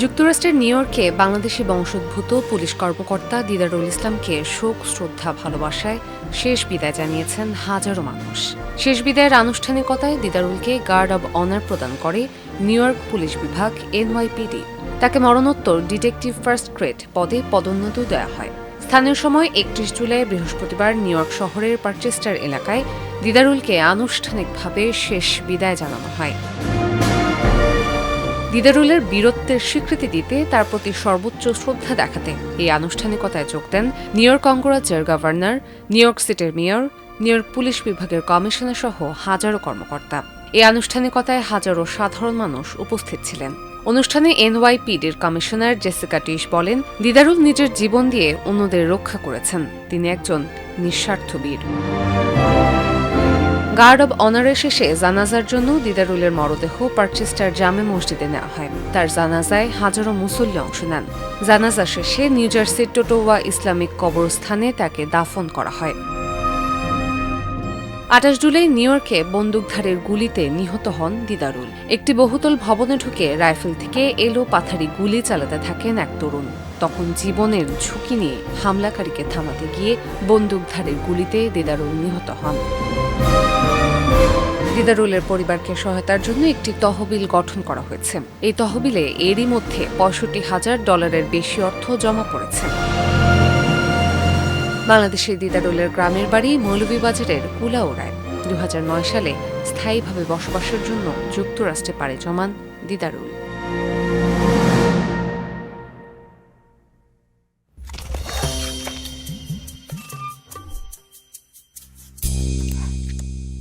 যুক্তরাষ্ট্রের নিউ ইয়র্কে বাংলাদেশি বংশোদ্ভূত পুলিশ কর্মকর্তা দিদারুল ইসলামকে শোক, শ্রদ্ধা, ভালোবাসায় শেষ বিদায় জানিয়েছেন হাজারো মানুষ। শেষ বিদায়ের আনুষ্ঠানিকতায় দিদারুলকে গার্ড অব অনার প্রদান করে নিউ ইয়র্ক পুলিশ বিভাগ এনওয়াইপিডি। তাকে মরণোত্তর ডিটেকটিভ ফার্স্ট গ্রেড পদে পদোন্নতি দেওয়া হয়। স্থানীয় সময় একত্রিশ জুলাই বৃহস্পতিবার নিউ ইয়র্ক শহরের পার্চেস্টার এলাকায় দিদারুলকে আনুষ্ঠানিকভাবে শেষ বিদায় জানানো হয়। দিদারুলের বীরত্বের স্বীকৃতি দিতে তার প্রতি সর্বোচ্চ শ্রদ্ধা দেখাতে এই আনুষ্ঠানিকতায় যোগ দেন নিউ ইয়র্ক অঙ্গরাজ্যের গভর্নর, নিউ ইয়র্ক সিটির মেয়র, নিউ ইয়র্ক পুলিশ বিভাগের কমিশনার সহ হাজারো কর্মকর্তা। এই আনুষ্ঠানিকতায় হাজারো সাধারণ মানুষ উপস্থিত ছিলেন। অনুষ্ঠানে এনওয়াইপিডির কমিশনার জেসিকা টিশ বলেন, দিদারুল নিজের জীবন দিয়ে অন্যদের রক্ষা করেছেন। তিনি একজন নিঃস্বার্থ বীর। গার্ড অব অনারের শেষে জানাজার জন্য দিদারুলের মরদেহ পার্চেস্টার জামে মসজিদে নেওয়া হয়। তার জানাজায় হাজারো মুসল্লি অংশ নেন। জানাজা শেষে নিউ জার্সির টোটোওয়া ইসলামিক কবরস্থানে তাকে দাফন করা হয়। আঠাশ জুলাই নিউ ইয়র্কে বন্দুকধারের গুলিতে নিহত হন দিদারুল। একটি বহুতল ভবনে ঢুকে রাইফেল থেকে এলো পাথারি গুলি চালাতে থাকেন এক তরুণ। তখন জীবনের ঝুঁকি নিয়ে হামলাকারীকে থামাতে গিয়ে বন্দুকধারের গুলিতে দিদারুল নিহত হন। দিদারুলের পরিবারকে সহায়তার জন্য একটি তহবিল গঠন করা হয়েছে। এই তহবিলে এরই মধ্যে পঁয়ষট্টি হাজার ডলারের বেশি অর্থ জমা পড়েছে। বাংলাদেশের দিদারুলের গ্রামের বাড়ি মৌলভীবাজারের কুলাউড়ায়। দু হাজার নয় সালে স্থায়ীভাবে বসবাসের জন্য যুক্তরাষ্ট্রে পাড়ি জমান দিদারুল।